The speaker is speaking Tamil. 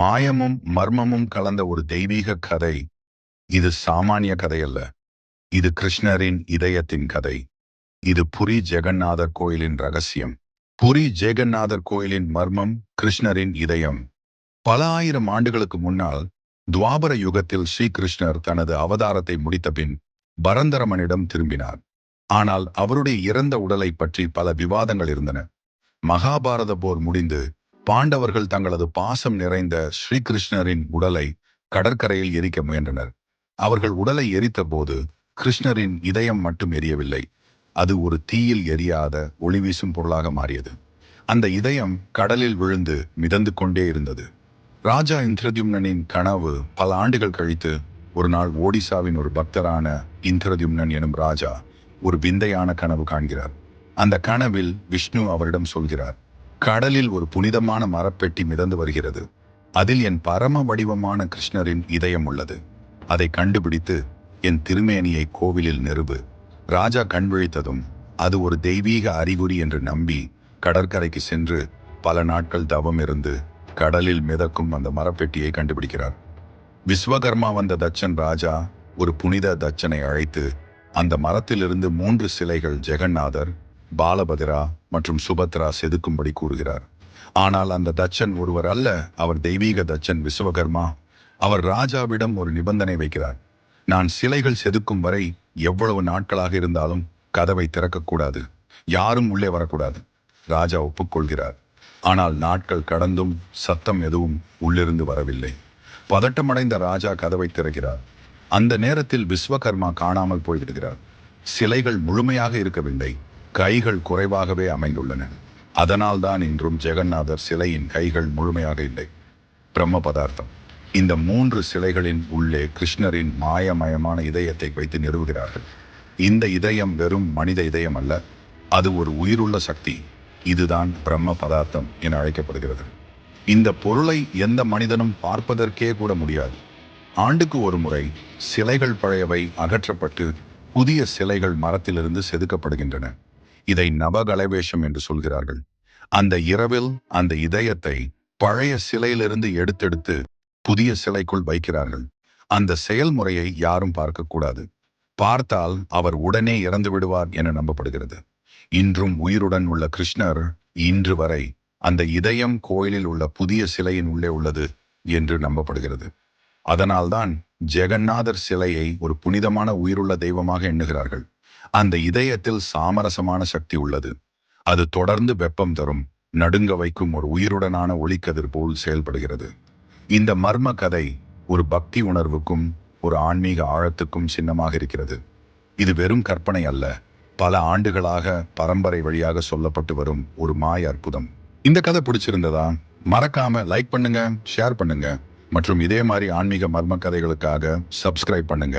மாயமும் மர்மமும் கலந்த ஒரு தெய்வீக கதை. இது சாமானிய கதை அல்ல இது கிருஷ்ணரின் இதயத்தின் கதை. இது புரி ஜெகநாதர் கோயிலின் ரகசியம். புரி ஜெகநாதர் கோயிலின் மர்மம் கிருஷ்ணரின் இதயம். பல ஆயிரம் ஆண்டுகளுக்கு முன்னால் துவாபர யுகத்தில் ஸ்ரீகிருஷ்ணர் தனது அவதாரத்தை முடித்த பின் பரந்தரமனிடம் திரும்பினார். ஆனால் அவருடைய இறந்த உடலை பற்றி பல விவாதங்கள் இருந்தன. மகாபாரத போர் முடிந்து பாண்டவர்கள் தங்களது பாசம் நிறைந்த ஸ்ரீகிருஷ்ணரின் உடலை கடற்கரையில் எரிக்க முயன்றனர். அவர்கள் உடலை எரித்த போது கிருஷ்ணரின் இதயம் மட்டும் எரியவில்லை. அது ஒரு தீயில் எரியாத ஒளி வீசும் பொருளாக மாறியது. அந்த இதயம் கடலில் விழுந்து மிதந்து கொண்டே இருந்தது. ராஜா இந்திரத்யும்னனின் கனவு பல ஆண்டுகள் கழித்து ஒரு நாள் ஓடிசாவின் ஒரு பக்தரான இந்திரத்யும்னன் எனும் ராஜா ஒரு விந்தையான கனவு காண்கிறார். அந்த கனவில் விஷ்ணு அவரிடம் சொல்கிறார். கடலில் ஒரு புனிதமான மரப்பெட்டி மிதந்து வருகிறது. அதில் என் பரம வடிவமான கிருஷ்ணரின் இதயம் உள்ளது. அதை கண்டுபிடித்து என் திருமேனியை கோவிலில் நிறுவு. ராஜா கண் விழித்ததும் அது ஒரு தெய்வீக அறிகுறி என்று நம்பி கடற்கரைக்கு சென்று பல நாட்கள் தவம் இருந்து கடலில் மிதக்கும் அந்த மரப்பெட்டியை கண்டுபிடிக்கிறார். விஸ்வகர்மா வந்த தச்சன் ராஜா ஒரு புனித தச்சனை அழைத்து அந்த மரத்திலிருந்து மூன்று சிலைகள் ஜெகநாதர் பாலபதிரா மற்றும் சுபத்ரா செதுக்கும்படி கூறுகிறார். ஆனால் அந்த தச்சன் ஒருவர் அல்ல அவர் தெய்வீக தச்சன் விஸ்வகர்மா. அவர் ராஜாவிடம் ஒரு நிபந்தனை வைக்கிறார். நான் சிலைகள் செதுக்கும் வரை எவ்வளவு நாட்களாக இருந்தாலும் கதவை திறக்கக்கூடாது. யாரும் உள்ளே வரக்கூடாது. ராஜா ஒப்புக்கொள்கிறார். ஆனால் நாட்கள் கடந்தும் சத்தம் எதுவும் உள்ளிருந்து வரவில்லை. பதட்டமடைந்த ராஜா கதவை திறக்கிறார். அந்த நேரத்தில் விஸ்வகர்மா காணாமல் போய்விடுகிறார். சிலைகள் முழுமையாக இருக்கவில்லை. கைகள் குறைவாகவே அமைந்துள்ளன. அதனால்தான் இன்றும் ஜெகநாதர் சிலையின் கைகள் முழுமையாக இல்லை. பிரம்ம பதார்த்தம். இந்த மூன்று சிலைகளின் உள்ளே கிருஷ்ணரின் மாயமயமான இதயத்தை வைத்து நிறுவுகிறார்கள் இந்த இதயம் வெறும் மனித இதயம் அல்ல அது ஒரு உயிருள்ள சக்தி. இதுதான் பிரம்ம பதார்த்தம் என அழைக்கப்படுகிறது. இந்த பொருளை எந்த மனிதனும் பார்ப்பதற்கே கூட முடியாது. ஆண்டுக்கு ஒரு முறை சிலைகள் பழையவை அகற்றப்பட்டு புதிய சிலைகள் மரத்திலிருந்து செதுக்கப்படுகின்றன. இதை நவகலவேஷம் என்று சொல்கிறார்கள். அந்த இரவில் அந்த இதயத்தை பழைய சிலையிலிருந்து எடுத்தெடுத்து புதிய சிலைக்குள் வைக்கிறார்கள். அந்த செயல்முறையை யாரும் பார்க்கக்கூடாது பார்த்தால் அவர் உடனே இறந்து விடுவார் என நம்பப்படுகிறது. இன்றும் உயிருடன் உள்ள கிருஷ்ணர் இன்று வரை அந்த இதயம் கோயிலில் உள்ள புதிய சிலையின் உள்ளே உள்ளது என்று நம்பப்படுகிறது. அதனால்தான் ஜெகநாதர் சிலையை ஒரு புனிதமான உயிருள்ள தெய்வமாக எண்ணுகிறார்கள். அந்த இதயத்தில் சாமரசமான சக்தி உள்ளது. அது தொடர்ந்து வெப்பம் தரும் நடுங்க வைக்கும் ஒரு உயிருடனான ஒளிக்கதிர் போல் செயல்படுகிறது. இந்த மர்ம கதை ஒரு பக்தி உணர்வுக்கும் ஒரு ஆன்மீக ஆழத்துக்கும் சின்னமாக இருக்கிறது. இது வெறும் கற்பனை அல்ல பல ஆண்டுகளாக பரம்பரை வழியாக சொல்லப்பட்டு வரும் ஒரு மாய அற்புதம். இந்த கதை பிடிச்சிருந்ததா? மறக்காம லைக் பண்ணுங்க ஷேர் பண்ணுங்க மற்றும் இதே மாதிரி ஆன்மீக மர்ம கதைகளுக்காக சப்ஸ்கிரைப் பண்ணுங்க.